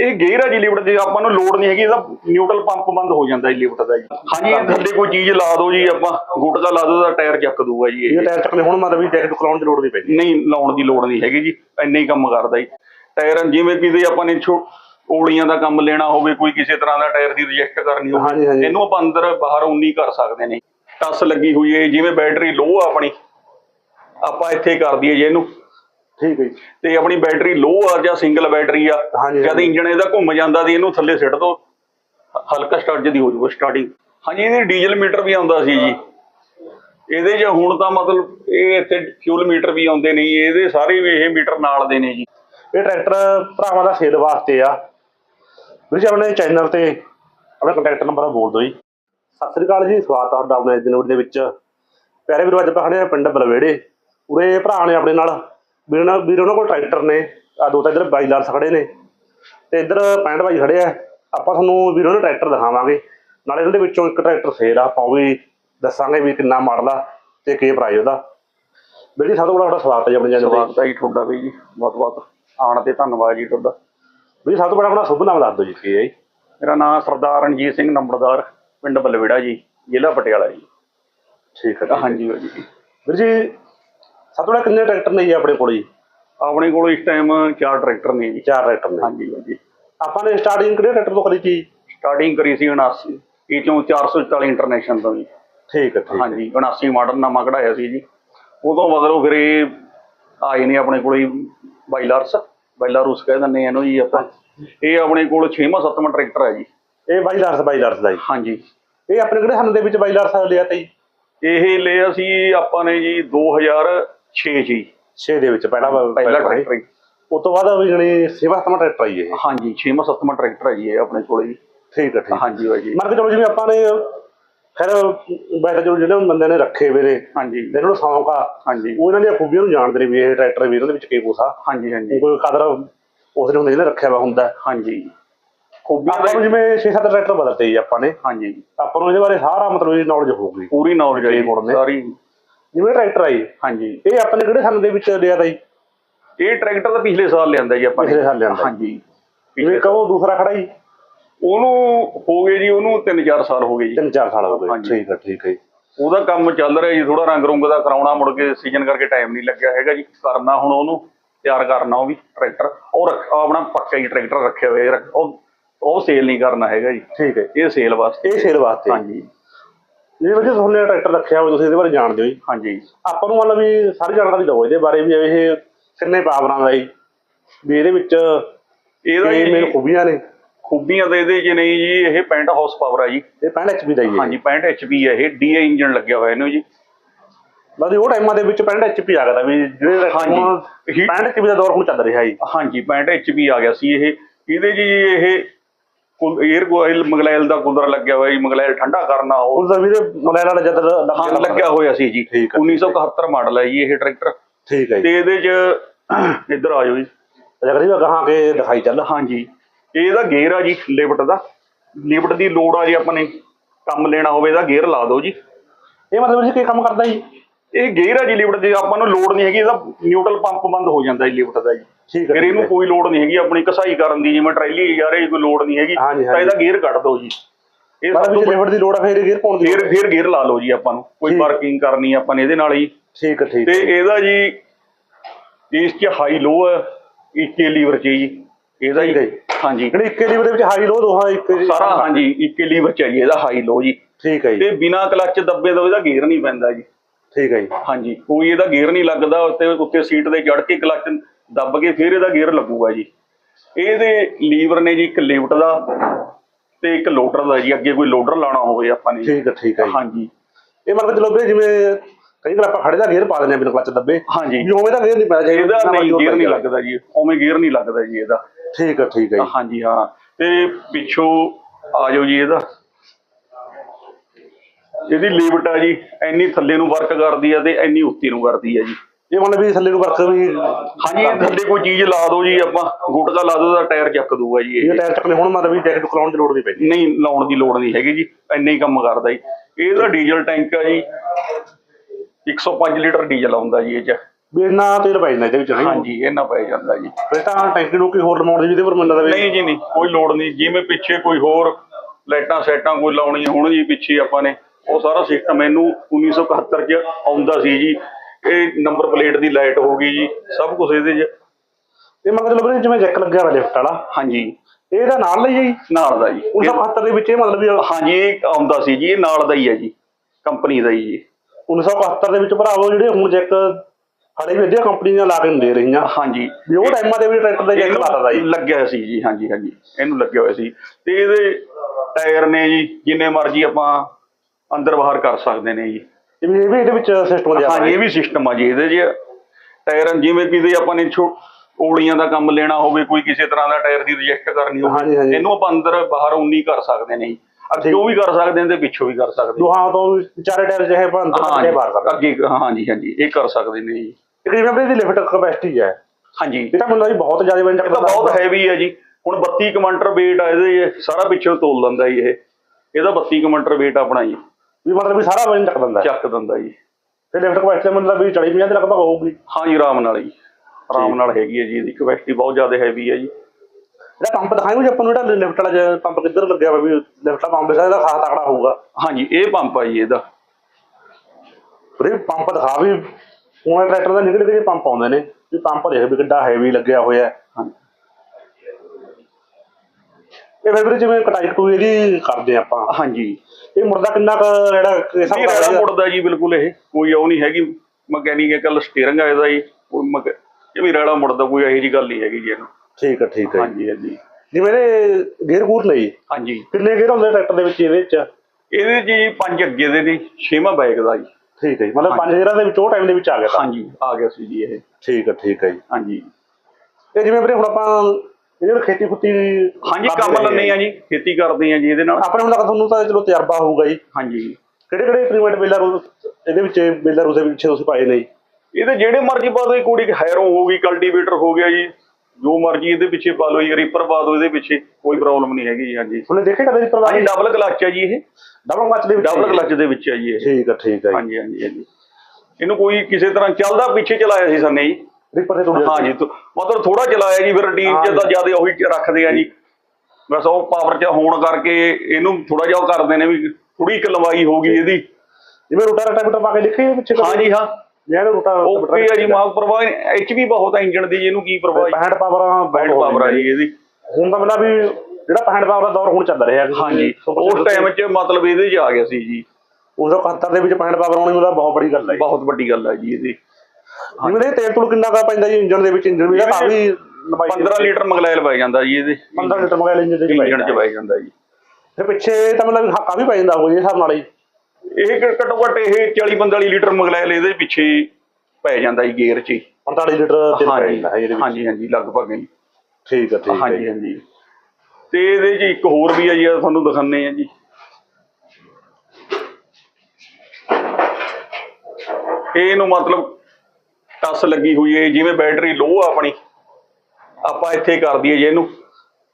ਇਹ ਗੇਅਰ ਆ ਜੀ ਲਿਫਟ ਦੀ ਆਪਾਂ ਨੂੰ ਲੋਡ ਨਹੀਂ ਹੈਗੀ ਇਹਦਾ ਨਿਊਟਰਲ ਪੰਪ ਬੰਦ ਹੋ ਜਾਂਦਾ ਜੀ ਲਿਫਟ ਦਾ ਜੀ। ਹਾਂਜੀ ਥੱਲੇ ਕੋਈ ਚੀਜ਼ ਲਾ ਦਿਓ ਜੀ ਆਪਾਂ ਗੁਟਕਾ ਲਾ ਦਿਓ ਤਾਂ ਟਾਇਰ ਚੱਕ ਦੂਗਾ ਜੀ ਇਹ। ਟਾਇਰ ਚੱਕਣੇ ਹੁਣ ਮਤਲਬ ਵੀ ਜੈਕਟ ਕਲਾਉਣ ਦੀ ਲੋੜ ਨਹੀਂ ਪੈਂਦੀ। ਨਹੀਂ ਲਾਉਣ ਦੀ ਲੋੜ ਨਹੀਂ ਹੈਗੀ ਜੀ ਇੰਨੇ ਹੀ ਕੰਮ ਕਰਦਾ ਜੀ। ਟਾਇਰ ਜਿਵੇਂ ਕਿਤੇ ਆਪਾਂ ਨੇ ਛੋ ਓਲੀਆਂ ਦਾ ਕੰਮ ਲੈਣਾ ਹੋਵੇ ਕੋਈ ਕਿਸੇ ਤਰ੍ਹਾਂ ਦਾ ਟਾਇਰ ਦੀ ਰਿਜੈਕਟ ਕਰਨੀ ਹੋਵੇ। ਇਹਨੂੰ ਆਪਾਂ ਅੰਦਰ ਬਾਹਰ ਉਨੀ ਕਰ ਸਕਦੇ ਨੇ। ਟੱਸ ਲੱਗੀ ਹੋਈ ਹੈ ਜਿਵੇਂ ਬੈਟਰੀ ਲੋ ਆ ਆਪਣੀ ਆਪਾਂ ਇੱਥੇ ਕਰ ਦਈਏ ਜੀ ਇਹਨੂੰ। ਠੀਕ ਹੈ ਜੀ। ਤੇ ਆਪਣੀ ਬੈਟਰੀ ਲੋ ਆ ਜਾਂ ਸਿੰਗਲ ਬੈਟਰੀ ਆ ਜਦ। ਇੰਜਣ ਇਹਦਾ ਘੁੰਮ ਜਾਂਦਾ ਦੀ ਇਹਨੂੰ ਥੱਲੇ ਸਿੱਟ ਦੋ। ਹਲਕਾ ਸਟਾਰਟ ਜਦੀ ਹੋ ਜਾਊਗਾ ਸਟਾਰਟਿੰਗ ਹਾਂਜੀ ਇਹਦੇ ਡੀਜ਼ਲ ਮੀਟਰ ਵੀ ਆਉਂਦਾ ਸੀ ਜੀ। ਇਹਦੇ 'ਚ ਹੁਣ ਤਾਂ ਮਤਲਬ ਇਹ ਇੱਥੇ ਫਿਊਲ ਮੀਟਰ ਵੀ ਆਉਂਦੇ ਨੇ ਜੀ, ਇਹਦੇ ਸਾਰੇ ਵੀ ਇਹ ਮੀਟਰ ਨਾਲ ਦੇ ਨੇ ਜੀ। ਇਹ ਟਰੈਕਟਰ ਭਰਾਵਾਂ ਦਾ ਸੇਲ ਵਾਸਤੇ ਆ। ਵੀਰ ਜੀ ਆਪਣੇ ਚੈਨਲ ਤੇ ਆਪਣਾ ਕੰਟੈਕਟ ਨੰਬਰ ਬੋਲ ਦਿਓ ਜੀ। ਸਤਿ ਸ੍ਰੀ ਅਕਾਲ ਜੀ ਸਵਾਗਤ ਆ ਤੁਹਾਡਾ ਆਪਣੇ ਵੀਡੀਓ ਦੇ ਵਿੱਚ। ਪਿਆਰੇ ਵੀਰੋ ਅੱਜ ਆਪਾਂ ਖੜੇ ਆ ਪਿੰਡ ਬਲਵੇੜੇ। ਉਰੇ ਭਰਾ ਨੇ ਆਪਣੇ ਨਾਲ ਵੀਰ ਨਾਲ ਵੀਰ ਉਹਨਾਂ ਕੋਲ ਟਰੈਕਟਰ ਨੇ। ਆ ਦੋ ਤਾਂ ਇੱਧਰ ਬਾਈਦਾਰਸ ਖੜੇ ਨੇ। ਤੇ ਇੱਧਰ 65 ਬਾਈ ਖੜੇ ਆ। ਆਪਾਂ ਤੁਹਾਨੂੰ ਵੀਰੋ ਨੂੰ ਟਰੈਕਟਰ ਦਿਖਾਵਾਂਗੇ। ਨਾਲੇ ਇਹਨਾਂ ਦੇ ਵਿੱਚੋਂ ਇੱਕ ਟਰੈਕਟਰ ਸੇਲ ਆ ਆਪਾਂ ਵੀ ਦੱਸਾਂਗੇ ਵੀ ਕਿੰਨਾ ਮਾਡਲ ਆ ਤੇ ਕੀ ਪ੍ਰਾਈਸ ਉਹਦਾ। ਵੀਰ ਜੀ ਸਭ ਤੋਂ ਬੜਾ ਤੁਹਾਡਾ ਸਵਾਗਤ ਹੈ ਆਪਣੇ ਚੈਨਲ ਤੇ। ਸਵਾਗਤ ਹੈ ਜੀ ਤੁਹਾਡਾ ਵੀ ਜੀ। ਬਹੁਤ ਬਹੁਤ ਆਉਣ ਤੇ ਧੰਨਵਾਦ ਜੀ ਤੁਹਾਡਾ। ਵੀਰ ਸਭ ਤੋਂ ਬੜਾ ਆਪਣਾ ਸ਼ੁਭ ਨਾਮ ਦੱਸ ਦਿਓ ਜੀ ਕੀ ਹੈ ਜੀ? ਮੇਰਾ ਨਾਮ ਸਰਦਾਰ ਰਣਜੀਤ ਸਿੰਘ ਨੰਬਰਦਾਰ ਪਿੰਡ ਬਲਵੇੜਾ ਜੀ ਜ਼ਿਲ੍ਹਾ ਪਟਿਆਲਾ ਜੀ। ਠੀਕ ਹੈ। ਹਾਂਜੀ ਬਾਈ ਜੀ ਵੀਰ ਜੀ ਬੜਾ ਕਿੰਨੇ ਟਰੈਕਟਰ ਨੇ ਜੀ ਆਪਣੇ ਕੋਲ ਜੀ? ਆਪਣੇ ਕੋਲ ਇਸ ਟਾਈਮ ਚਾਰ ਟਰੈਕਟਰ ਨੇ ਜੀ। ਚਾਰ ਟਰੈਕਟਰ ਨੇ। ਹਾਂਜੀ ਬਾਈ ਜੀ ਆਪਾਂ ਨੇ ਸਟਾਰਟਿੰਗ ਕਿਹੜੇ ਟਰੈਕਟਰ ਤੋਂ ਕਰੀ ਸੀ? ਸਟਾਰਟਿੰਗ ਕਰੀ ਸੀ 79 ਇਹ ਚੋਂ 444 ਇੰਟਰਨੈਸ਼ਨਲ ਤੋਂ ਜੀ। ਠੀਕ ਹੈ ਠੀਕ ਹਾਂਜੀ 79 ਮਾਡਲ ਨਵਾਂ ਕਢਾਇਆ ਸੀ ਜੀ। ਉਦੋਂ ਮਤਲਬ ਫਿਰ ਇਹ ਆਏ ਨੇ ਆਪਣੇ ਕੋਲ ਹੀ ਬਾਈਲਰਸ ਬਾਈਲਾਰੂਸ ਕਹਿ ਦਿੰਦੇ ਇਹਨੂੰ ਜੀ ਆਪਾਂ। ਇਹ ਆਪਣੇ ਕੋਲ 6ਵਾਂ 7ਵਾਂ ਟਰੈਕਟਰ ਹੈ ਜੀ। ਇਹ ਬਾਈ ਲਾਰਸ ਬਾਈ ਲਾਰਸ ਦਾ ਜੀ। ਹਾਂਜੀ। ਇਹ ਆਪਣੇ ਕਿਹੜੇ ਹਨ ਦੇ ਵਿੱਚ ਬਾਈ ਲਾਰਸ ਲਿਆ ਤਾ ਜੀ? ਇਹ ਲਿਆ ਸੀ ਆਪਾਂ ਨੇ ਜੀ 2006 ਜੀ 6 ਦੇ ਵਿੱਚ ਪਹਿਲਾ ਪਹਿਲਾ ਟਰੈਕਟਰ ਜੀ ਉਸ ਤੋਂ ਬਾਅਦ ਵੀ ਜਣੀ ਸੇਵਾ ਸਤਮਾ ਟਰੈਕਟਰ ਆਈ ਇਹ। ਹਾਂਜੀ 6ਵਾਂ 7ਵਾਂ ਟਰੈਕਟਰ ਜੀ ਇਹ ਆਪਣੇ ਕੋਲ ਜੀ। ਠੀਕ ਹੈ ਠੀਕ ਹਾਂਜੀ ਬਾਈ ਜੀ। ਮੰਨ ਕੇ ਚਲੋ ਜਿਵੇਂ ਆਪਾਂ ਨੇ ਖੈਰ ਬੈਠਾ ਚਲੋ ਜਿਹੜੇ ਬੰਦੇ ਨੇ ਰੱਖੇ ਨੇ ਹਾਂਜੀ। ਜਿਹਨਾਂ ਨੂੰ ਸ਼ੌਂਕ ਆ। ਹਾਂਜੀ। ਉਹ ਇਹਨਾਂ ਦੀਆਂ ਖੂਬੀਆਂ ਨੂੰ ਜਾਣਦੇ ਨੇ ਵੀ ਇਹ ਟਰੈਕਟਰ ਵੀ ਇਹਨਾਂ ਦੇ ਵਿੱਚ ਕੀ ਕੁਛ ਆ ਹਾਂਜੀ ਹਾਂਜੀ। ਕੋਈ ਕਦਰ ਉਸ ਨੇ ਹੁੰਦੇ ਰੱਖਿਆ ਵਾ ਹੁੰਦਾ। ਹਾਂਜੀ। ਆਪਾਂ ਨੂੰ ਜਿਵੇਂ 6-7 ਟਰੈਕਟਰ ਬਦਲਤੇ ਜੀ ਆਪਾਂ ਨੇ। ਹਾਂਜੀ। ਆਪਾਂ ਨੂੰ ਇਹਦੇ ਬਾਰੇ ਸਾਰਾ ਮਤਲਬ ਇਹ ਨੌਲੇਜ ਹੋਊਗੀ। ਪੂਰੀ ਨੌਲੇਜ ਹੈ। ਸਾਰੀ ਜਿਵੇਂ ਟਰੈਕਟਰ ਆਈ। ਹਾਂਜੀ। ਇਹ ਆਪਣੇ ਕਿਹੜੇ ਸਾਲ ਦੇ ਵਿੱਚ ਲਿਆ ਤਾ ਜੀ? ਇਹ ਟਰੈਕਟਰ ਤਾਂ ਪਿਛਲੇ ਸਾਲ ਲਿਆਂਦਾ ਜੀ ਆਪਾਂ ਨੇ। ਪਿਛਲੇ ਸਾਲ ਲਿਆਂਦਾ। ਹਾਂਜੀ। ਜਿਵੇਂ ਕਹੋ ਦੂਸਰਾ ਖੜਾ ਜੀ? ਉਹਨੂੰ ਹੋ ਗਏ ਜੀ ਉਹਨੂੰ 3-4 ਸਾਲ ਹੋ ਗਏ ਜੀ। 3-4 ਸਾਲ ਹੋ ਗਏ। ਠੀਕ ਹੈ ਠੀਕ ਹੈ। ਉਹਦਾ ਕੰਮ ਚੱਲ ਰਿਹਾ ਜੀ ਥੋੜਾ ਰੰਗ ਰੁੰਗ ਦਾ ਕਰਾਉਣਾ ਮੁੜ ਕੇ ਸੀਜ਼ਨ ਕਰਕੇ ਟਾਈਮ ਨਹੀਂ ਲੱਗਿਆ ਹੈਗਾ ਜੀ। ਕਰਨਾ ਹੁਣ ਉਹਨੂੰ ਤਿਆਰ ਕਰਨਾ ਉਹ ਵੀ ਟਰੈਕਟਰ। ਉਹ ਰੱਖ- ਆਪਣਾ ਪੱਕਾ ਹੀ ਟਰੈਕਟਰ ਰੱਖਿਆ ਹੋਇਆ ਉਹ ਉਹ ਸੇਲ ਨਹੀਂ ਕਰਨਾ ਹੈਗਾ ਜੀ। ਠੀਕ ਹੈ ਇਹ ਸੇਲ ਵਾਸਤੇ। ਇਹ ਸੇਲ ਵਾਸਤੇ। ਹਾਂਜੀ। ਜਿਵੇਂ ਵਜੇ ਤੁਹਾਨੂੰ ਟਰੈਕਟਰ ਰੱਖਿਆ ਹੋਇਆ ਤੁਸੀਂ ਇਹਦੇ ਬਾਰੇ ਜਾਣਦੇ ਹੋ ਜੀ। ਹਾਂਜੀ। ਆਪਾਂ ਨੂੰ ਮਤਲਬ ਵੀ ਸਾਰੀ ਜਾਣਕਾਰੀ ਦਿਓ ਇਹਦੇ ਬਾਰੇ ਵੀ ਇਹ ਕਿੰਨੇ ਪਾਵਰਾਂ ਦਾ ਜੀ। ਵੀ ਇਹਦੇ ਵਿੱਚ ਇਹਦਾ ਕੀ ਮੇਨ ਜੀ ਖੂਬੀਆਂ ਨੇ। ਖੂਬੀਆਂ ਦੇ ਇਹਦੇ ਚ ਨਹੀਂ ਜੀ ਇਹ 65 ਹਾਰਸ ਪਾਵਰ ਆ ਜੀ। ਇਹ 65 ਐਚਪੀ ਦਾ ਜੀ ਇਹ। ਹਾਂਜੀ 65 HP ਹੈ ਇਹ DI ਇੰਜਨ ਲੱਗਿਆ ਹੋਇਆ ਇਹਨੂੰ ਜੀ। ਮਤਲਬ ਉਹ ਟਾਈਮਾਂ ਦੇ ਵਿੱਚ 65 ਐਚਪੀ ਆ ਗਿਆ ਤਾ ਵੀ ਜਿਹੜੇ ਹਾਂਜੀ। ਹੁਣ ਹੀ- 65 ਐਚਪੀ ਦਾ ਦੌਰ ਹੁਣ ਚੱਲ ਰਿਹਾ ਜੀ। ਹਾਂਜੀ 65 HP ਆ ਗਿਆ ਸੀ ਇਹ। ਇਹਦੇ ਜੀ ਇਹ 에ਅਰ ਕੋਇਲ ਮਗਲੈਲ ਦਾ ਕੁੰਦਰ ਲੱਗਿਆ ਹੋਇਆ ਜੀ ਮਗਲੈਲ ਠੰਡਾ ਕਰਨਾ ਉਹ। ਉਸ ਦਾ ਵੀ ਮੋਬਾਈਲ ਵਾਲਾ ਜਦ ਹਾਂ ਲੱਗਿਆ ਹੋਇਆ। ਸੀ ਜੀ। ਠੀਕ ਹੈ, 1971 ਮਾਡਲ ਹੈ ਜੀ ਇਹ ਟਰੈਕਟਰ। ਠੀਕ ਹੈ ਜੀ। ਤੇ ਇਹਦੇ 'ਚ ਇੱਧਰ ਆ ਜਾਓ ਜੀ। ਅਜਾ ਕਰੀ ਗਾਹਾਂ ਕੇ ਦਿਖਾਈ ਚੱਲ। ਹਾਂਜੀ ਇਹਦਾ ਗੇਅਰ ਆ ਜੀ ਲਿਫਟ ਦਾ। ਲਿਫਟ ਦੀ ਲੋਡ ਆ ਜੀ ਆਪਾਂ ਨੇ। ਕੰਮ ਲੈਣਾ ਹੋਵੇ ਇਹਦਾ ਗੇਅਰ ਲਾ ਦਿਓ ਜੀ। ਇਹ ਮਤਲਬ ਜੀ ਕੀ ਕੰਮ ਕਰਦਾ ਜੀ। ਇਹ ਗੇਅਰ ਆ ਜੀ ਲਿਫਟ ਦੀ ਆਪਾਂ ਨੂੰ ਲੋਡ ਨਹੀਂ ਹੈਗੀ ਇਹਦਾ ਨਿਊਟਰਲ ਪੰਪ ਬੰਦ ਹੋ ਜਾਂਦਾ ਜੀ ਲਿਫਟ ਦਾ ਜੀ। ਠੀਕ ਹੈ ਫਿਰ ਇਹਨੂੰ ਹੈ। ਕੋਈ ਲੋਡ ਨਹੀਂ ਹੈਗੀ ਆਪਣੀ ਕਸਾਈ ਕਰਨ ਦੀ ਜਿਵੇਂ ਟਰੈਲੀ ਜਾ ਰਹੀ ਕੋਈ ਲੋਡ ਨਹੀਂ ਹੈਗੀ। ਤਾਂ। ਇਹਦਾ ਗੇਅਰ ਕੱਢ ਦਿਓ ਜੀ। ਇਹ ਸਭ ਤੋਂ ਲਿਵਰ ਦੀ ਲੋੜ ਆ ਫਿਰ ਗੇਅਰ ਪਾਉਣ ਦੀ ਫਿਰ ਫਿਰ ਗੇਅਰ ਲਾ ਲਓ ਜੀ ਆਪਾਂ ਨੂੰ ਕੋਈ ਠੀਕ। ਪਾਰਕਿੰਗ ਕਰਨੀ ਆਪਾਂ ਨੇ ਇਹਦੇ ਨਾਲ ਹੀ। ਠੀਕ ਹੈ ਠੀਕ ਤੇ ਹੈ ਇਹਦਾ ਜੀ ਇਸ 'ਚ ਹਾਈ ਲੋ ਹੈ ਇੱਕੇ ਲੀਵਰ 'ਚ ਜੀ। ਇਹਦਾ ਹੈ ਹੀ। ਹਾਂਜੀ। ਜਿਹੜੇ ਇੱਕੇ ਲੀਵਰ ਦੇ ਵਿੱਚ ਹਾਈ ਲੋ ਦੋਹਾਂ ਇੱਕ ਸਾਰਾ ਹਾਂਜੀ ਇੱਕੇ ਲੀਵਰ 'ਚ ਹੈ ਜੀ ਇਹਦਾ ਹਾਈ ਲੋ ਜੀ। ਠੀਕ ਹੈ ਜੀ। ਤੇ ਬਿਨਾ ਕਲੱਚ ਦੱਬੇ ਤੋਂ ਇਹਦਾ ਗੇਅਰ ਨਹੀਂ ਪੈਂਦਾ ਜੀ। ਠੀਕ ਹੈ ਜੀ। ਹਾਂਜੀ ਕੋਈ ਇਹਦਾ ਗੇਅਰ ਨਹੀਂ ਲੱਗਦਾ ਉੱਤੇ ਉੱਤੇ ਸੀਟ ਤੇ ਚੜ ਕੇ ਕਲੱਚ ਦੱਬ ਕੇ ਫਿਰ ਇਹਦਾ ਗੇਅਰ ਲੱਗੂਗਾ ਜੀ। ਇਹਦੇ ਲੀਵਰ ਨੇ ਜੀ ਇੱਕ ਲਿਫਟ ਦਾ ਤੇ ਇੱਕ ਲੋਡਰ ਦਾ ਜੀ ਅੱਗੇ ਕੋਈ ਲੋਡਰ ਲਾਉਣਾ ਹੋਵੇ ਆਪਾਂ ਨੇ ਠੀਕ ਹੈ ਠੀਕ ਹੈ ਹਾਂਜੀ। ਇਹ ਮਤਲਬ ਚਲੋ ਵੀਰੇ ਜਿਵੇਂ ਕਈ ਵਾਰ ਆਪਾਂ ਖੜੇ ਦਾ ਗੇਅਰ ਪਾ ਦਿੰਦੇ ਆ ਬਿਨਾਂ ਕਲਚ ਦੱਬੇ। ਹਾਂਜੀ। ਵੀ ਉਵੇਂ ਦਾ ਗੇਅਰ ਨਹੀਂ ਪੈਣਾ ਚਾਹੀਦਾ ਇਹਦਾ ਨਹੀਂ ਗੇਅਰ ਨਹੀਂ ਲੱਗਦਾ ਜੀ ਉਵੇਂ ਗੇਅਰ ਨਹੀਂ ਲੱਗਦਾ ਜੀ ਇਹਦਾ। ਠੀਕ ਹੈ ਠੀਕ ਹੈ ਜੀ। ਹਾਂਜੀ ਹਾਂ। ਤੇ ਪਿੱਛੋਂ ਆ ਜਾਓ ਜੀ ਇਹਦਾ। ਇਹਦੀ ਲਿਫਟ ਆ ਜੀ ਇੰਨੀ ਥੱਲੇ ਨੂੰ ਵਰਕ ਕਰਦੀ ਆ ਤੇ ਇੰਨੀ ਉੱਤੇ ਨੂੰ ਕਰਦੀ ਆ ਜੀ। ਇਹ ਮਤਲਬ ਵੀ ਥੱਲੇ ਨੂੰ ਵਰਕ ਵੀ ਹਾਂਜੀ ਥੱਲੇ ਕੋਈ ਚੀਜ਼ ਲਾ ਦਿਓ ਜੀ ਆਪਾਂ ਗੁਟਕਾ ਲਾ ਦਿਓ ਤਾਂ ਟਾਇਰ ਚੱਕ ਦੂਗਾ ਜੀ ਇਹ। ਟਾਇਰ ਚੱਕਣੇ ਹੁਣ ਮਤਲਬ ਵੀ ਜੈਕਟ ਕਲਾਉਣ ਦੀ ਲੋੜ ਨਹੀਂ ਪੈਂਦੀ। ਨਹੀਂ ਲਾਉਣ ਦੀ ਲੋੜ ਨਹੀਂ ਹੈਗੀ ਜੀ ਇੰਨੇ ਹੀ ਕੰਮ ਕਰਦਾ ਜੀ। ਇਹਦਾ ਡੀਜ਼ਲ ਟੈਂਕ ਆ ਜੀ 105 ਲੀਟਰ ਡੀਜ਼ਲ ਆਉਂਦਾ ਜੀ ਇਹ ਚ। ਵੀ ਇੰਨਾ ਤੇਲ ਪੈ ਜਾਂਦਾ ਇਹਦੇ ਵਿੱਚ ਨਹੀਂ? ਹਾਂਜੀ ਇਹਨਾਂ ਪੈ ਜਾਂਦਾ ਜੀ। ਫਿਰ ਤਾਂ ਟੈਂਕੀ ਨੂੰ ਕੀ ਹੋਰ ਲਮਾਉਣ ਦੀ ਜਿਹਦੇ ਪਰ ਮੰਨਦਾ ਵੀ ਨਹੀਂ ਜੀ ਨਹੀਂ ਕੋਈ ਲੋੜ ਨਹੀਂ। ਜਿਵੇਂ ਪਿੱਛੇ ਕੋਈ ਹੋਰ ਲਾਈਟਾਂ ਸੈਟਾਂ ਕੋਈ ਲਾਉਣੀਆਂ ਹੁਣ ਜੀ ਪਿੱਛੇ ਆਪਾਂ ਨੇ ਉਹ ਸਾਰਾ ਸਿਸਟਮ ਇਹਨੂੰ 1971 ਚ ਆਉਂਦਾ ਸੀ ਜੀ। ਇਹ ਨੰਬਰ ਪਲੇਟ ਦੀ ਲਾਈਟ ਹੋ ਗਈ ਜੀ ਸਭ ਕੁਝ ਇਹਦੇ 'ਚ। ਇਹ ਮਤਲਬ ਵੀਰੇ ਜਿਵੇਂ ਜੈਕ ਲੱਗਿਆ ਹੋਇਆ ਲਿਫਟ ਵਾਲਾ? ਹਾਂਜੀ। ਇਹਦਾ ਨਾਲ ਲਈ ਜੀ? ਨਾਲ ਦਾ ਜੀ। 1971 ਦੇ ਵਿੱਚ ਇਹ ਮਤਲਬ ਵੀ ਹਾਂਜੀ ਇਹ ਆਉਂਦਾ ਸੀ ਜੀ ਇਹ ਨਾਲ ਦਾ ਹੀ ਹੈ ਜੀ ਕੰਪਨੀ ਦਾ ਹੀ ਜੀ। 1971 ਦੇ ਵਿੱਚ ਭਰਾਵੋ ਜਿਹੜੇ ਹੁਣ ਜੈਕ ਹਲੇ ਵੀ ਵਧੀਆ ਕੰਪਨੀਆਂ ਲਾ ਕੇ ਦੇ ਰਹੀਆਂ ਹਾਂਜੀ। ਉਹ ਟਾਈਮਾਂ ਦੇ ਵੀ ਟਰੈਕਟਰ ਦਾ ਜੈਕ ਲਾਤਾ ਜੀ। ਲੱਗਿਆ ਹੋਇਆ ਸੀ ਜੀ ਹਾਂਜੀ ਹਾਂਜੀ। ਇਹਨੂੰ ਲੱਗਿਆ ਹੋਇਆ ਸੀ। ਤੇ ਇਹਦੇ ਟਾਇਰ ਨੇ ਜੀ ਜਿੰਨੇ ਮਰਜ਼ੀ ਆਪਾਂ ਅੰਦਰ ਬਾਹਰ ਕਰ ਸਕਦੇ ਨੇ ਜੀ। ਇਹ ਵੀ ਇਹ ਵੀ ਇਹਦੇ ਵਿੱਚ ਸਿਸਟਮ ਦਿਆ ਹਾਂਜੀ ਇਹ ਵੀ ਸਿਸਟਮ ਆ ਜੀ ਇਹਦੇ 'ਚ ਟਾਇਰ ਜਿਵੇਂ ਕਿਤੇ ਆਪਾਂ ਨੇ ਛੋ ਔਲੀਆਂ ਦਾ ਕੰਮ ਲੈਣਾ ਹੋਵੇ ਕੋਈ ਕਿਸੇ ਤਰ੍ਹਾਂ ਦਾ ਟਾਇਰ ਦੀ ਰਿਜੈਕਟ ਕਰਨੀ ਹੋਵੇ। ਇਹਨੂੰ ਆਪਾਂ ਅੰਦਰ ਬਾਹਰ ਉਨੀ ਕਰ ਸਕਦੇ ਨੇ ਜੀ। ਅੱਗੇੋਂ ਵੀ ਕਰ ਸਕਦੇ ਨੇ ਤੇ ਪਿੱਛੋਂ ਵੀ ਕਰ ਸਕਦੇ ਦੋਹਾਂ ਤੋਂ ਚਾਰੇ ਟਾਇਰ ਜਿਹੇ ਤੇ ਬਾਹਰ ਕਰ ਅੱਗੇ ਹਾਂਜੀ ਹਾਂਜੀ ਇਹ ਕਰ ਸਕਦੇ ਨੇ ਜੀ। ਤਕਰੀਬਨ ਇਹਦੀ ਲਿਫਟ ਕਪੈਸਿਟੀ ਹੈ। ਹਾਂਜੀ ਇਹ ਤਾਂ ਮੈਨੂੰ ਜੀ ਬਹੁਤ ਜ਼ਿਆਦਾ ਬੰਦ ਇਹ ਤਾਂ ਬਹੁਤ ਹੈਵੀ ਹੈ ਜੀ। ਹੁਣ 32 ਕਮੰਟਰ weight ਆ ਇਹਦੇ ਸਾਰਾ ਪਿੱਛੋਂ ਤੋਲ ਦਿੰਦਾ ਜੀ ਇਹ। ਇਹਦਾ 32 ਕਮੰਟਰ weight ਆਪਣਾ ਜੀ। ਵੀ ਮਤਲਬ ਵੀ ਸਾਰਾ ਵਜਨ ਚੱਕ ਦਿੰਦਾ ਹੈ। ਚੱਕ ਦਿੰਦਾ ਜੀ। ਤੇ ਲਿਫਟ ਕਪੈਸਿਟੀ ਮਤਲਬ ਵੀ 40 50 ਦੇ ਲਗਭਗ ਹੋਊਗੀ। ਹਾਂਜੀ ਆਰਾਮ ਨਾਲ ਜੀ। ਆਰਾਮ ਨਾਲ ਹੈਗੀ ਹੈ ਜੀ ਇਹਦੀ ਕਪੈਸਿਟੀ ਬਹੁਤ ਜ਼ਿਆਦਾ ਹੈਵੀ ਹੈ ਜੀ। ਇਹਦਾ ਪੰਪ ਦਿਖਾਇਓ ਜੀ ਆਪਾਂ ਨੂੰ ਜਿਹੜਾ ਲਿਫਟ ਵਾਲਾ ਪੰਪ ਕਿੱਧਰ ਲੱਗਿਆ ਹੋਇਆ ਵੀ ਲਿਫਟ ਵਾਲਾ ਪੰਪ ਇਹਦਾ ਖਾਸ ਤਕੜਾ ਹੋਊਗਾ। ਹਾਂਜੀ ਇਹ ਪੰਪ ਆ ਜੀ ਇਹਦਾ। ਵੀਰੇ ਪੰਪ ਦਿਖਾ ਵੀ ਉਹਨਾਂ ਟਰੈਕਟਰ ਦਾ ਨਿਕਲ ਕੇ ਪੰਪ ਆਉਂਦੇ ਨੇ ਵੀ ਪੰਪ ਦੇਖ ਵੀ ਕਿੱਡਾ ਹੈਵੀ ਲੱਗਿਆ ਹੋਇਆ ਹੈ। ਹਾਂਜੀ ਇਹ ਫਿਰ ਵੀਰੇ ਜਿਵੇਂ ਕਟਾਈ ਕਟੂਈ ਇਹਦੀ ਕਰਦੇ ਆਪਾਂ। ਹਾਂਜੀ ਇਹ ਮੁਰਦਾ ਕਿੰਨਾ ਕੁ ਜਿਹੜਾ ਰੈਲਾ ਮੁੜਦਾ ਜੀ ਬਿਲਕੁਲ ਇਹ। ਕੋਈ ਉਹ ਨਹੀਂ ਹੈਗੀ। ਮਕੈਨੀਕਲ ਸਟੀਅਰਿੰਗ ਆ ਇਹਦਾ ਜੀ। ਕੋਈ ਮਕ ਇਹ ਵੀ ਰੈਲਾ ਮੁੜਦਾ ਕੋਈ ਇਹੋ ਜੀ ਗੱਲ ਨਹੀਂ ਹੈਗੀ ਜੀ ਇਹਨੂੰ। ਠੀਕ ਹੈ ਠੀਕ ਹੈ ਹਾਂਜੀ ਹਾਂਜੀ। ਜਿਵੇਂ ਇਹ ਗੇਅਰ ਗੂਰ ਲਈ? ਹਾਂਜੀ। ਕਿੰਨੇ ਗੇਅਰ ਹੁੰਦੇ ਟਰੈਕਟਰ ਦੇ ਵਿੱਚ ਇਹਦੇ ਵਿੱਚ? ਇਹਦੇ 'ਚ ਜੀ ਪੰਜ ਅੱਗੇ ਦੇ ਨੇ ਛੇਵਾਂ ਬੈਕ ਦਾ ਜੀ। ਠੀਕ ਹੈ ਜੀ ਮਤਲਬ ਪੰਜ ਗੇਅਰਾਂ ਦੇ ਵਿੱਚ ਉਹ ਟਾਈਮ ਦੇ ਵਿੱਚ ਆ ਗਿਆ ਤਾਂ। ਹਾਂਜੀ ਆ ਗਿਆ ਸੀ ਜੀ ਇਹ। ਠੀਕ ਹੈ ਠੀਕ ਹੈ ਜੀ। ਹਾਂਜੀ। ਇਹ ਜਿਵੇਂ ਵੀਰੇ ਹੁਣ ਆਪਾਂ ਇਹਦੇ ਨਾਲ ਖੇਤੀ ਖੁੱਤੀ ਹਾਂਜੀ ਕੰਮ ਲੈਂਦੇ ਆ ਜੀ ਖੇਤੀ ਕਰਦੇ ਆ ਜੀ ਇਹਦੇ ਨਾਲ। ਆਪਣੇ ਹੁਣ ਤੱਕ ਤੁਹਾਨੂੰ ਤਾਂ ਚਲੋ ਤਜਰਬਾ ਹੋਊਗਾ ਜੀ। ਹਾਂਜੀ। ਕਿਹੜੇ ਕਿਹੜੇ ਪ੍ਰੀਮੇਟ ਬੇਲਰ ਇਹਦੇ ਵਿੱਚ ਬੇਲਰ ਉਸੇ ਵਿੱਚ ਤੁਸੀਂ ਪਾਏ ਨੇ ਇਹਦੇ ਜਿਹੜੇ ਮਰਜ਼ੀ ਪਾ ਦਿਓ ਕੁੜੀ ਹੈਰੋ ਹੋ ਗਈ ਕਲਟੀਵੇਟਰ ਹੋ ਗਿਆ ਜੀ। ਜੋ ਮਰਜ਼ੀ ਇਹਦੇ ਪਿੱਛੇ ਪਾ ਲਓ ਜੀ ਰੀਪਰ ਪਾ ਦਿਓ ਇਹਦੇ ਪਿੱਛੇ ਕੋਈ ਪ੍ਰੋਬਲਮ ਨਹੀਂ ਹੈਗੀ ਜੀ ਹਾਂਜੀ। ਉਹਨੇ ਦੇਖੇ ਕਦੇ ਰੀਪਰ ਹਾਂਜੀ ਡਬਲ ਕਲਚ ਹੈ ਜੀ ਇਹ। ਡਬਲ ਕਲਚ ਦੇ ਵਿੱਚ ਡਬਲ ਕਲਚ ਦੇ ਵਿੱਚ ਹੈ ਜੀ ਇਹ। ਠੀਕ ਹੈ ਠੀਕ ਹੈ ਹਾਂਜੀ ਹਾਂਜੀ। ਇਹਨੂੰ ਕੋਈ ਕਿਸੇ ਤਰ੍ਹਾਂ ਚੱਲਦਾ ਪਿੱਛੇ ਚਲਾਇਆ ਸੀ ਸੰਨੇ ਜੀ। ਰੀਪਰ ਤੇ ਤੁਹਾਡੇ ਹਾਂਜੀ ਤੋ- ਮਤਲਬ ਥੋੜਾ ਚਲਾਇਆ ਜੀ ਫਿਰ ਰੂਟੀਨ ਚ ਤਾਂ ਜ਼ਿਆਦਾ ਉਹੀ ਰੱਖਦੇ ਆ ਜੀ। ਬਸ ਉਹ ਪਾਵਰ ਚ ਹੋਣ ਕਰਕੇ ਇਹਨੂੰ ਥੋੜਾ ਜਿਹਾ ਉਹ ਕਰਦੇ ਨੇ ਵੀ ਥੋੜੀ ਇੱਕ ਲੰਬਾਈ ਹੋਊਗੀ ਇਹਦੀ। ਜਿਵੇਂ ਰੋਟਾ ਰਟਾ ਬਿਟਾ ਪਾ ਕੇ ਇਹਦੇ ਪਿੱਛੇ ਹਾਂਜੀ ਹਾਂ। ਜਿਹੜਾ ਰੋਟਾ ਓਕੇ ਆ ਜੀ ਮਾਹ ਪ੍ਰਵਾਹ ਐਚਪੀ ਬਹੁਤ ਹੈ ਇੰਜਣ ਦੀ ਜੀ, ਇਹਨੂੰ ਕੀ ਪ੍ਰਵਾਹ ਜੀ? 65 ਪਾਵਰਾਂ ਬੈਂਡ ਪਾਵਰ ਆ ਜੀ ਇਹਦੀ। ਹੁਣ ਤਾਂ ਮਤਲਬ ਵੀ ਜਿਹੜਾ 65 ਪਾਵਰ ਦਾ ਦੌਰ ਹੁਣ ਚੱਲ ਰਿਹਾ ਹੈ। ਹਾਂਜੀ ਉਸ ਟਾਈਮ 'ਚ ਮਤਲਬ ਇਹਦੇ 'ਚ ਆ ਗਿਆ ਸੀ ਜੀ। 1971 ਦੇ ਵਿੱਚ 65 ਪਾਵਰ ਆਉਣੀ ਮਤਲਬ ਬਹੁਤ ਬੜੀ ਗੱਲ ਹੈ ਬਹੁਤ ਵੱਡੀ ਗੱਲ ਹੈ ਜੀ ਇਹਦੀ। ਜਿਵੇਂ ਇਹ ਤੇਲ ਤੁਲ ਕਿੰਨਾ ਕਾ ਪੈਂਦਾ ਜੀ ਇੰਜਨ ਦੇ ਵਿੱਚ? ਇੰਜਨ ਵੀ ਦਾ ਕਾਫੀ ਲੰਬਾਈ 15 ਲੀਟਰ ਮਗਲੈਲ ਪੈ ਜਾਂਦਾ ਜੀ ਇਹਦੇ। 15 ਲੀਟਰ ਮਗਾਇਲ ਇੰਜਨ ਦੇ ਵਿੱਚ ਇੰਜਣ 'ਚ ਪੈ ਜਾਂਦਾ। ਜੀ। ਫਿਰ ਪਿੱਛੇ ਤਾਂ ਮਤਲਬ ਹੱਕਾ ਵੀ ਪੈ ਜਾਂਦਾ ਹੋਊ ਜੀ ਹਿਸਾਬ ਨਾਲ ਹੀ। ਇਹ ਘੱਟੋ ਘੱਟ ਇਹ 40 45 ਲੀਟਰ ਮਗਲੈਲ ਇਹਦੇ ਪਿੱਛੇ ਪੈ ਜਾਂਦਾ ਜੀ ਗੇਅਰ 'ਚ ਹੀ। 45 ਲੀਟਰ ਤੇਲ ਪੈ ਜਾਂਦਾ ਹੈ ਇਹਦੇ ਵਿੱਚ। ਹਾਂਜੀ ਹਾਂਜੀ ਲਗਭਗ ਜੀ। ਠੀਕ ਹੈ ਠੀਕ ਹੈ ਹਾਂਜੀ ਹਾਂਜੀ। ਤੇ ਇਹਦੇ 'ਚ ਇੱਕ ਹੋਰ ਵੀ ਆ ਜੀ ਤੁਹਾਨੂੰ ਦਿਖਾਉਂਦੇ ਆ ਜੀ। ਇਹਨੂੰ ਮਤਲਬ ਟੱਸ ਲੱਗੀ ਹੋਈ ਹੈ ਜਿਵੇਂ ਬੈਟਰੀ ਲੋ ਆ ਆਪਣੀ। ਆਪਾਂ ਇੱਥੇ ਕਰ ਦਈਏ ਜੀ ਇਹਨੂੰ।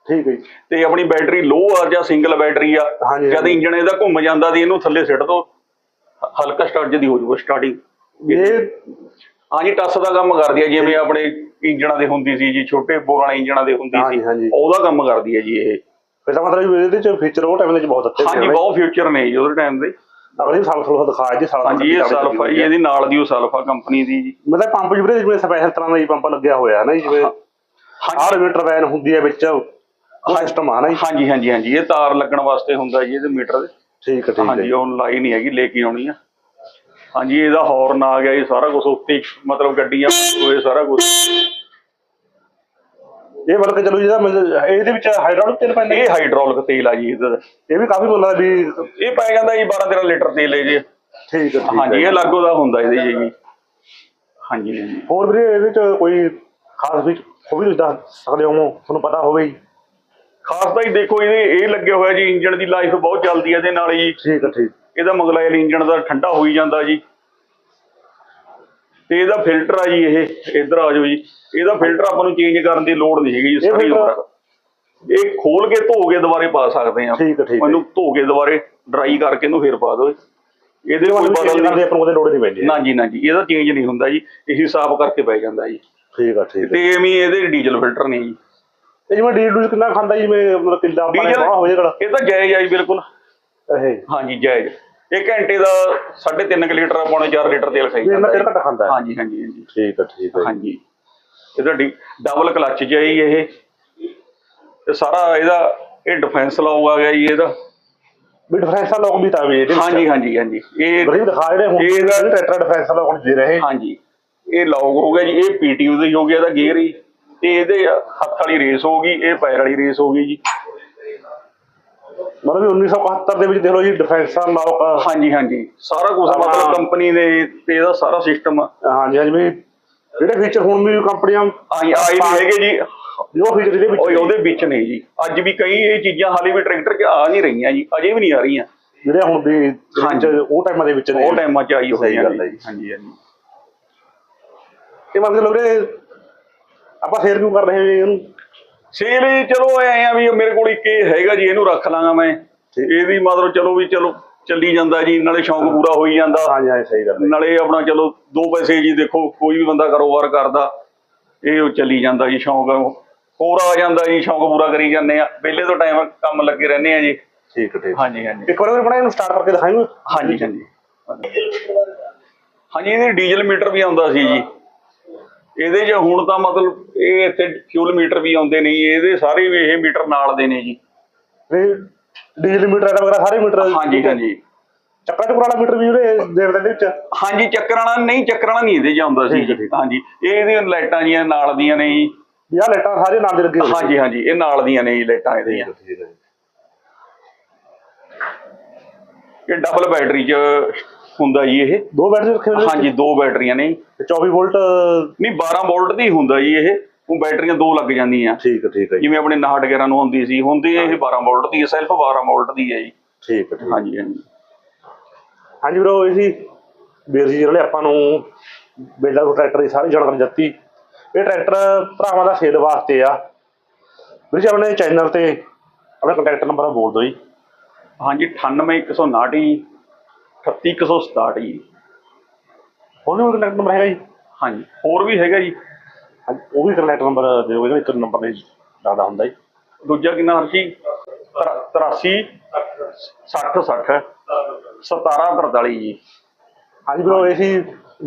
ਠੀਕ ਹੈ ਜੀ। ਤੇ ਆਪਣੀ ਬੈਟਰੀ ਲੋ ਆ ਜਾਂ ਸਿੰਗਲ ਬੈਟਰੀ ਆ ਜਦ। ਇੰਜਣ ਇਹਦਾ ਘੁੰਮ ਜਾਂਦਾ ਦੀ ਇਹਨੂੰ ਥੱਲੇ ਸਿੱਟ ਦੋ। ਹਲਕਾ ਸਟਾਰਟ ਜਦੀ ਹੋ ਜਾਊਗਾ ਸਟਾਰਟਿੰਗ ਇਹ ਹਾਂਜੀ ਟੱਸ ਦਾ ਕੰਮ ਕਰਦੀ ਹੈ ਜਿਵੇਂ ਆਪਣੇ ਇੰਜਣਾਂ ਦੇ ਹੁੰਦੀ ਸੀ ਜੀ ਛੋਟੇ ਬੋਰ ਵਾਲੇ ਇੰਜਣਾਂ ਦੇ ਹੁੰਦੀ ਸੀ। ਉਹਦਾ ਕੰਮ ਕਰਦੀ ਹੈ ਜੀ ਇਹ। ਫਿਰ ਤਾਂ ਮਤਲਬ ਇਹਦੇ ਚ ਫੀਚਰ ਉਹ ਟਾਈਮ ਦੇ ਵਿੱਚ ਬਹੁਤ ਅੱਛੇ ਹਾਂਜੀ ਬਹੁਤ ਫਿਊਚਰ ਨੇ ਜੀ ਉਹਦੇ ਟਾਈਮ ਦੇ। ਅਗਲੀ ਸਾਲ ਸਾਲ ਦਿਖਾਇਆ ਜੀ ਸਾਲ ਹਾਂਜੀ ਇਹ ਸਲਫਾ ਜੀ। ਇਹਦੀ ਨਾਲ ਦੀ ਉਹ ਸਲਫਾ ਕੰਪਨੀ ਦੀ ਜੀ। ਮਤਲਬ ਪੰਪ ਜਿਹੜੇ ਜਿਵੇਂ ਸਪੈਸ਼ਲ ਤਰ੍ਹਾਂ ਦਾ ਹੀ ਪੰਪ ਲੱਗਿਆ ਹੋਇਆ ਹੈ ਨਾ ਜੀ, ਜਿਵੇਂ ਹਾਂਜੀ। ਆਰ ਮੀਟਰ ਵੈਨ ਹੁੰਦੀ ਹੈ ਵਿੱਚ ਉਹ ਸਿਸਟਮ ਆ ਨਾ ਜੀ। ਹਾਂਜੀ ਹਾਂਜੀ ਹਾਂਜੀ ਇਹ ਤਾਰ ਲੱਗਣ ਵਾਸਤੇ ਹੁੰਦਾ ਜੀ ਇਹਦੇ ਮੀਟਰ ਦੇ। ਠੀਕ ਹੈ ਠੀਕ ਹੈ। ਹਾਂਜੀ ਉਹ ਲਾਈ ਨਹੀਂ ਹੈਗੀ ਲੈ ਕੇ ਆਉਣੀ ਆ। ਹਾਂਜੀ ਇਹਦਾ ਹਾਰਨ ਆ ਗਿਆ ਜੀ ਸਾਰਾ ਕੁਝ ਉੱਤੇ ਮਤਲਬ ਗੱਡੀਆਂ ਹੋਏ ਸਾਰਾ ਕੁਝ ਇਹ ਬਲਕਿ ਚਲੋ ਜਿਹਦਾ ਮਤਲਬ ਇਹਦੇ ਵਿੱਚ ਹਾਈਡ੍ਰੋਲਿਕ ਤੇਲ ਪੈਂਦਾ ਇਹ ਹਾਈਡ੍ਰੋਲਿਕ ਤੇਲ ਆ ਜੀ ਇਹਦਾ। ਇਹ ਵੀ ਕਾਫੀ ਮੁੱਲਾ ਵੀ ਇਹ ਪੈ ਜਾਂਦਾ ਜੀ 12 13 ਲੀਟਰ ਤੇਲ ਹੈ ਜੀ। ਠੀਕ ਹੈ ਹਾਂਜੀ ਇਹ ਲਾਗੋ ਦਾ ਹੁੰਦਾ ਇਹਦੇ ਜੀ ਜੀ। ਹਾਂਜੀ ਹੋਰ ਵੀਰੇ ਇਹਦੇ ਚ ਕੋਈ ਖਾਸ ਵੀ ਉਹ ਵੀ ਤੁਸੀਂ ਦੱਸ ਸਕਦੇ ਹੋ ਤੁਹਾਨੂੰ ਪਤਾ ਹੋਵੇ ਹੀ ਖਾਸ ਤਾਂ ਹੀ ਦੇਖੋ ਇਹਦੇ ਇਹ ਲੱਗਿਆ ਹੋਇਆ ਜੀ ਇੰਜਣ ਦੀ ਲਾਈਫ ਬਹੁਤ ਚੱਲਦੀ ਹੈ ਇਹਦੇ ਨਾਲ ਜੀ। ਠੀਕ ਹੈ ਠੀਕ। ਇਹਦਾ ਮਗਲਾਇਲ ਇੰਜਣ ਦਾ ਠੰਡਾ ਹੋਈ ਜਾਂਦਾ ਜੀ। ਤੇ ਇਹਦਾ ਫਿਲਟਰ ਆ ਜੀ ਇਹ ਇੱਧਰ ਆ ਜਾਓ ਜੀ। ਇਹਦਾ ਫਿਲਟਰ ਆਪਾਂ ਨੂੰ ਚੇਂਜ ਕਰਨ ਦੀ ਲੋੜ ਨਹੀਂ ਹੈਗੀ ਜੀ ਸਾਰੀ ਉਮਰ। ਇਹ ਖੋਲ ਕੇ ਧੋ ਕੇ ਦੁਬਾਰੇ ਪਾ ਸਕਦੇ ਆ। ਠੀਕ ਠੀਕ ਧੋ ਕੇ ਦੁਬਾਰੇ ਡਰਾਈ ਕਰਕੇ ਇਹਨੂੰ ਫੇਰ ਪਾ ਦਿਓ ਇਹਦੇ ਕੋਈ ਬਦਲ ਨਹੀਂ। ਆਪਾਂ ਨੂੰ ਉਹਦੇ ਲੋੜ ਨਹੀਂ ਪੈਂਦੀ। ਨਾ ਜੀ ਨਾ ਜੀ ਇਹਦਾ ਚੇਂਜ ਨਹੀਂ ਹੁੰਦਾ ਜੀ। ਇਹੀ ਸਾਫ਼ ਕਰਕੇ ਪੈ ਜਾਂਦਾ ਜੀ। ਠੀਕ ਆ ਠੀਕ ਤੇ ਐਵੇਂ ਇਹਦੇ ਡੀਜ਼ਲ ਫਿਲਟਰ ਨੇ ਜੀ। ਇਹ ਜਿਵੇਂ ਡੂਲ ਕਿੰਨਾ ਖਾਂਦਾ ਜੀ ਜਿਵੇਂ ਮਤਲਬ ਕਿੱਲਾ ਆਪਾਂ ਨੇ ਡੀਜ਼ਲ ਹੋ ਜਾਏਗਾ ਇਹ ਤਾਂ ਜਾਇਜ਼ ਆ ਜੀ ਬਿਲਕੁਲ। ਇਹ ਹਾਂਜੀ ਜਾਇਜ਼। ਇਹ ਘੰਟੇ ਦਾ 3.5 ਲੀਟਰ ਪੌਣੇ 4 ਲੀਟਰ ਤੇਲ ਖਾਈ ਜਾਂਦਾ ਤੇਲ ਘੱਟ ਖਾਂਦਾ ਹੈ। ਹਾਂਜੀ ਹਾਂਜੀ ਹਾਂਜੀ। ਠੀਕ ਆ ਠੀਕ ਜੀ। ਹਾਂਜੀ। ਇਹਦਾ ਡਬਲ ਕਲਚ ਚ ਹੈ ਜੀ ਇਹ। ਤੇ ਸਾਰਾ ਇਹਦਾ ਇਹ ਡਿਫੈਂਸ ਲਾਉ ਆ ਗਿਆ ਜੀ ਇਹਦਾ। ਵੀ ਡਿਫਰੈਂਸਾਂ ਲੋਕ ਵੀ ਤਾਂ ਵੀ ਇਹਦੇ ਹਾਂਜੀ ਹਾਂਜੀ ਹਾਂਜੀ। ਇਹ ਗਰੀਬ ਦਿਖਾ ਜਿਹੜੇ ਹੁਣ। ਇਹ ਇਹਦਾ ਟਰੈਕਟਰ ਡਿਫਰੈਂਸਾਂ ਲੋਕ ਨਹੀਂ ਦੇ ਰਹੇ। ਹਾਂਜੀ। ਇਹ ਲੌਗ ਹੋ ਗਿਆ ਜੀ ਇਹ ਪੀਟੀਯੂ ਦੇ ਹੋ ਗਿਆ ਇਹਦਾ ਗੇਅਰ ਹੀ। ਤੇ ਇਹਦੇ ਹੱਥ ਵਾਲੀ ਰੇਸ ਹੋ ਗਈ ਇਹ ਪੈਰ ਵਾਲੀ ਰੇਸ ਹੋ ਗਈ ਜੀ। ਮਤਲਬ ਵੀ 1971 ਦੇ ਵਿੱਚ ਦੇਖ ਲਓ ਜੀ ਡਿਫੈਂਸਾਂ ਲੋਕ ਹਾਂਜੀ ਹਾਂਜੀ। ਸਾਰਾ ਕੁਝ। ਮਤਲਬ ਕੰਪਨੀ ਦੇ ਤੇ ਇਹਦਾ ਸਾਰਾ ਸਿਸਟਮ ਹਾਂਜੀ ਹਾਂਜੀ ਵੀ ਜਿਹੜੇ ਫੀਚਰ ਹੁਣ ਵੀ ਕੰਪਨੀਆਂ ਆਈ ਆਈ ਨਹੀਂ ਹੈਗੇ ਜੀ। ਜੋ ਫੀਚਰ ਇਹਦੇ ਵਿੱਚ ਉਹਦੇ ਵਿੱਚ ਨਹੀਂ ਜੀ। ਅੱਜ ਵੀ ਕਈ ਇਹ ਚੀਜ਼ਾਂ ਹਾਲੇ ਵੀ ਟਰੈਕਟਰ 'ਚ ਆ ਨਹੀਂ ਰਹੀਆਂ ਜੀ ਅਜੇ ਵੀ ਨਹੀਂ ਆ ਰਹੀਆਂ। ਜਿਹੜੇ ਹੁਣ ਵੀ। ਉਹ ਟਾਈਮਾਂ ਦੇ ਵਿੱਚ ਨੇ। ਉਹ ਟਾਈਮਾਂ 'ਚ ਆਈ ਗੱਲ ਹੈ ਜੀ। ਜੀ। ਹਾਂਜੀ ਹਾਂਜੀ। ਇਹ ਮਤਲਬ ਵੀਰੇ ਆਪਾਂ ਫੇਰ ਕਿਉਂ ਕਰ ਰਹੇ ਹਾਂ ਜੀ ਇਹਨੂੰ? ਸੇਲ ਹੀ ਚਲੋ ਐ ਆ ਵੀ ਮੇਰੇ ਕੋਲ ਇੱਕ ਇਹ ਹੈਗਾ ਜੀ ਇਹਨੂੰ ਰੱਖ ਲਾਂਗਾ ਮੈਂ। ਇਹਦੀ ਮਤਲਬ ਚਲੋ ਵੀ ਚਲੋ ਚੱਲੀ ਜਾਂਦਾ ਜੀ ਨਾਲੇ ਸ਼ੌਂਕ ਪੂਰਾ ਹੋਈ ਜਾਂਦਾ। ਹਾਂਜੀ ਹਾਂਜੀ ਸਹੀ ਗੱਲ ਹੈ। ਨਾਲੇ ਆਪਣਾ ਚਲੋ ਦੋ ਪੈਸੇ ਜੀ ਦੇਖੋ ਕੋਈ ਵੀ ਬੰਦਾ ਕਾਰੋਬਾਰ ਕਰਦਾ ਇਹ ਉਹ ਚੱਲੀ ਜਾਂਦਾ ਜੀ ਸ਼ੌਂਕ ਹੋਰ ਆ ਜਾਂਦਾ ਜੀ ਸ਼ੌਂਕ ਪੂਰਾ ਕਰੀ ਜਾਂਦੇ ਆ। ਵਿਹਲੇ ਤੋਂ ਟਾਈਮ ਕੰਮ ਲੱਗੇ ਰਹਿੰਦੇ ਆ ਜੀ। ਠੀਕ ਹੈ ਠੀਕ ਹਾਂਜੀ ਹਾਂਜੀ ਇੱਕ ਵਾਰ ਵੀਰੇ ਬਣਾ ਇਹਨੂੰ ਸਟਾਰਟ ਕਰਕੇ ਦਿਖਾਈਓ ਹਾਂਜੀ ਹਾਂਜੀ ਹਾਂਜੀ ਇਹਦੇ ਡੀਜ਼ਲ ਮੀਟਰ ਵੀ ਆਉਂਦਾ ਸੀ ਜੀ। ਇਹਦੇ 'ਚ ਹੁਣ ਤਾਂ ਮਤਲਬ ਇਹ ਇੱਥੇ ਫਿਊਲ ਮੀਟਰ ਵੀ ਆਉਂਦੇ ਨੇ ਜੀ, ਇਹਦੇ ਸਾਰੇ ਵੀ ਇਹ ਮੀਟਰ ਨਾਲ ਦੇ ਨੇ ਜੀ। ਵੀ ਡੀਜ਼ਲ ਮੀਟਰ ਵਗੈਰਾ ਸਾਰੇ ਮੀਟਰ ਹਾਂਜੀ ਹਾਂਜੀ। ਚੱਕਰਾ ਚੁਕਰਾ ਵਾਲਾ ਮੀਟਰ ਵੀ ਵੀਰੇ ਦੇ ਦੇ ਵਿੱਚ? ਹਾਂਜੀ ਚੱਕਰ ਵਾਲਾ ਨਹੀਂ ਚੱਕਰ ਵਾਲਾ ਨਹੀਂ ਇਹਦੇ ਆਉਂਦਾ ਸੀ। ਜੀ ਹਾਂਜੀ ਇਹ ਇਹਦੀਆਂ ਲਾਈਟਾਂ ਜੀਆਂ ਨਾਲ ਦੀਆਂ ਨੇ ਜੀ। ਆਹ ਲਾਈਟਾਂ ਸਾਰੇ ਨਾਲ ਦੇ ਲੱਗੇ ਹਾਂਜੀ ਹਾਂਜੀ ਇਹ ਨਾਲ ਦੀਆਂ ਨੇ ਜੀ ਲਾਈਟਾਂ ਇਹਦੀਆਂ। ਇਹ ਡਬਲ ਬੈਟਰੀ 'ਚ ਹੁੰਦਾ ਜੀ ਇਹ। ਦੋ ਬੈਟਰੀ ਰੱਖੇ ਹੋਏ ਨੇ ਹਾਂਜੀ ਦੋ ਬੈਟਰੀਆਂ ਨੇ। ਤੇ 24 ਵੋਲਟ ਨਹੀਂ 12 ਵੋਲਟ ਦੀ ਹੁੰਦਾ ਜੀ ਇਹ। ਉਹ ਬੈਟਰੀਆਂ ਦੋ ਲੱਗ ਜਾਂਦੀਆਂ। ਠੀਕ ਹੈ ਠੀਕ ਹੈ ਜਿਵੇਂ ਆਪਣੇ 911 ਨੂੰ ਹੁੰਦੀ ਸੀ ਹੁੰਦੀ ਇਹ 12 ਵੋਲਟ ਦੀ ਹੈ ਸੈਲਫ 12 ਵੋਲਟ ਦੀ ਹੈ ਜੀ। ਠੀਕ ਹੈ। ਹਾਂਜੀ ਹਾਂਜੀ। ਹਾਂਜੀ ਵੀਰੋ ਇਹ ਸੀ ਵੀਰ ਜੀ ਜਿਹੜੇ ਆਪਾਂ ਨੂੰ ਬੇਲਾ ਟਰੈਕਟਰ ਦੀ ਸਾਰੀ ਜਾਣਕਾਰੀ ਦਿੱਤੀ। ਇਹ ਟਰੈਕਟਰ ਭਰਾਵਾਂ ਦਾ ਸੇਲ ਵਾਸਤੇ ਆ। ਵੀਰ ਜੀ ਆਪਣੇ ਚੈਨਲ ਤੇ ਆਪਣਾ ਕੰਟੈਕਟ ਨੰਬਰ ਬੋਲ ਦਿਓ ਜੀ। ਹਾਂਜੀ 98159 ਜੀ। 38167 ਜੀ। ਹੋਰ ਵੀ ਕੰਟੈਕਟ ਨੰਬਰ ਹੈਗਾ ਜੀ? ਹਾਂਜੀ। ਹੋਰ ਵੀ ਹੈਗਾ ਜੀ? ਹਾਂਜੀ, ਉਹ ਵੀ ਕੰਟੈਕਟ ਨੰਬਰ ਦਿਓ ਜਿਹੜਾ ਇੱਕ ਨੰਬਰ ਨਹੀਂ ਲੱਗਦਾ ਹੁੰਦਾ ਜੀ। ਦੂਜਾ ਕਿੰਨਾ ਹਰਸ਼ੀ 83 60 60 17 43 ਜੀ। ਹਾਂਜੀ ਵੀਰੋ ਇਹ ਸੀ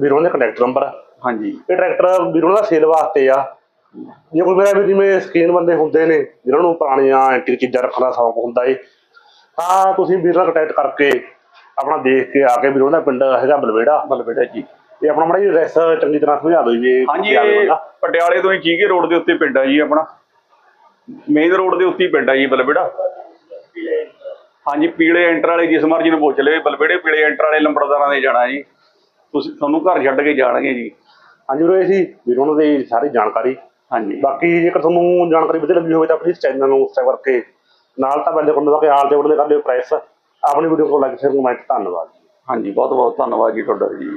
ਵੀਰੋਂ ਦੇ ਕੰਟੈਕਟ ਨੰਬਰ ਹਾਂਜੀ। ਇਹ ਟਰੈਕਟਰ ਵੀਰੋਂ ਦਾ ਸੇਲ ਵਾਸਤੇ ਆ। ਜੇ ਕੋਈ ਮੇਰਾ ਵੀ ਜਿਵੇਂ ਸਕੀਨ ਬੰਦੇ ਹੁੰਦੇ ਨੇ ਜਿਨ੍ਹਾਂ ਨੂੰ ਪੁਰਾਣੀਆਂ ਐਂਟੀਕ ਚੀਜ਼ਾਂ ਰੱਖਣ ਦਾ ਸ਼ੌਂਕ ਹੁੰਦਾ ਏ ਤਾਂ ਤੁਸੀਂ ਵੀਰ ਨਾਲ ਕੰਟੈਕਟ ਕਰਕੇ ਆਪਣਾ ਦੇਖ ਕੇ ਆ ਕੇ ਵੀਰੋਂ ਦਾ ਪਿੰਡ ਹੈਗਾ ਬਲਵੇੜਾ। ਬਲਬੇਟਾ ਜੀ। ਇਹ ਆਪਣਾ ਮਾੜਾ ਜੀ ਐਡਰੈਸ ਚੰਗੀ ਤਰ੍ਹਾਂ ਸਮਝਾ ਦਿਓ ਜੀ ਇਹ ਹਾਂਜੀ ਇਹ। ਪਟਿਆਲੇ ਤੋਂ ਹੀ ਚੀਗੇ ਰੋਡ ਦੇ ਉੱਤੇ ਪਿੰਡ ਆ ਜੀ ਆਪਣਾ। ਮੇਨ ਰੋਡ ਦੇ ਉੱਤੇ ਹੀ ਪਿੰਡ ਆ ਜੀ ਬਲਬੇੜਾ ਹਾਂਜੀ ਪੀਲੇ ਐਂਟਰ ਵਾਲੇ ਜਿਸ ਮਰਜ਼ੀ ਨੂੰ ਪੁੱਛ ਲਏ ਬਲਬੇੜੇ ਪੀਲੇ ਐਂਟਰ ਵਾਲੇ ਲੰਬੜਦਾਰਾਂ ਦੇ ਜਾਣਾ ਜੀ। ਤੁਸੀਂ ਤੁਹਾਨੂੰ ਘਰ ਛੱਡ ਕੇ ਜਾਣਗੇ ਜੀ। ਹਾਂਜੀ ਵੀਰੋ ਇਹ ਸੀ ਵੀਰੋਂ ਦੀ ਸਾਰੀ ਜਾਣਕਾਰੀ। ਹਾਂਜੀ। ਬਾਕੀ ਜੇਕਰ ਤੁਹਾਨੂੰ ਜਾਣਕਾਰੀ ਵਧੀਆ ਲੱਗੀ ਹੋਵੇ ਤਾਂ ਪਲੀਜ਼ ਚੈਨਲ ਨੂੰ ਸਬਸਕ੍ਰਾਈਬ ਕਰਕੇ। ਨਾਲ ਤਾਂ ਬੈਲ ਆਈਕਨ ਦਬਾ ਕੇ ਆਲ ਤੇ ਬਟਨ ਕਰ ਦਿਓ ਪ੍ਰੈਸ ਆਪਣੀ ਵੀਡੀਓ ਨੂੰ ਲਾਈਕ ਸ਼ੇਅਰ ਕਮੈਂਟ ਧੰਨਵਾਦ ਹਾਂਜੀ ਬਹੁਤ ਬਹੁਤ ਧੰਨਵਾਦ ਜੀ ਤੁਹਾਡਾ ਜੀ।